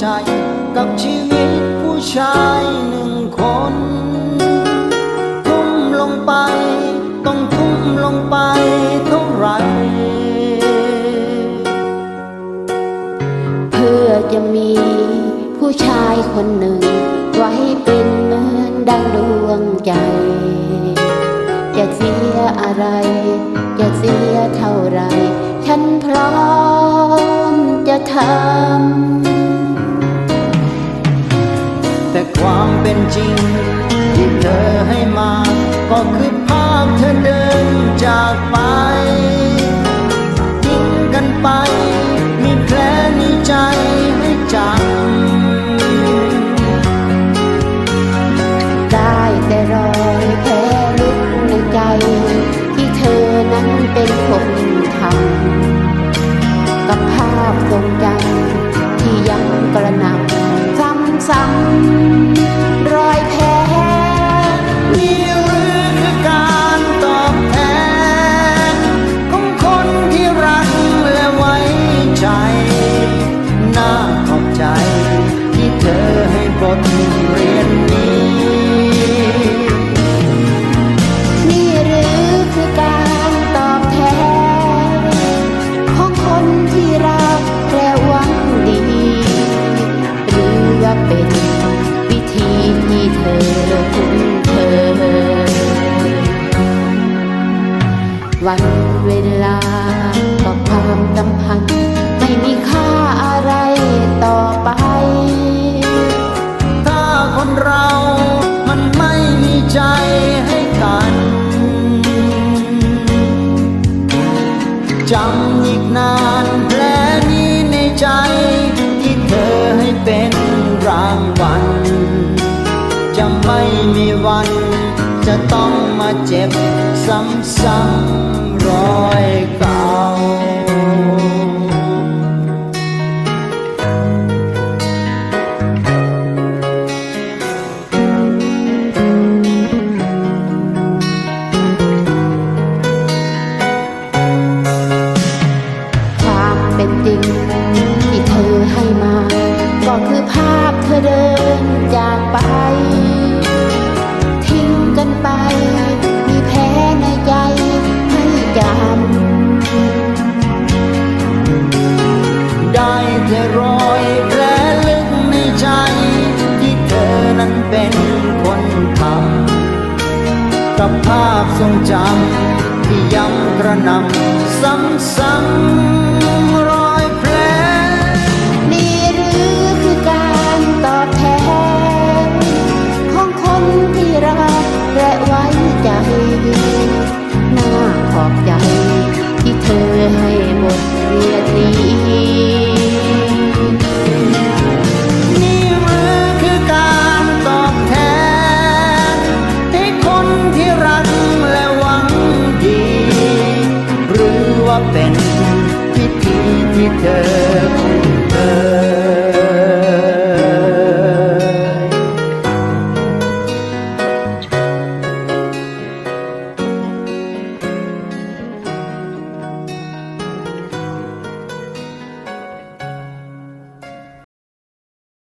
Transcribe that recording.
ใจกับชีวิตผู้ชายหนึ่งคน ทุ่มลงไป ต้องทุ่มลงไปเท่าไร เพื่อจะมีผู้ชายคนหนึ่ง ไว้เป็นเหมือนดังดวงใจ จะเสียอะไร จะเสียเท่าไร ฉันพร้อมจะทำ ที่เธอให้มา ก็คือภาพเธอเดินจากไปทิ้งกันไป มีแผลในใจให้จำได้แต่รอยแผลลึกในใจ ที่เธอนั้นเป็นคนทำกับภาพทรงจำที่ยังกระหน่ำซ้ำๆ น่าขอบใจ ที่เธอให้บทเรียนนี้ นี่หรือคือการตอบแทนของคนที่รักและหวังดี หรือว่าเป็นวิธีที่เธอคุ้นเคยวันเวลากับความสัมพันธ์ เจ็บซ้ำๆรอยเก่าความเป็นจริงที่เธอให้มา ก็คือภาพเธอเดิน นั้นเป็นคนทำกับภาพทรงจำที่ย้ำกระนำซ้ำๆรอ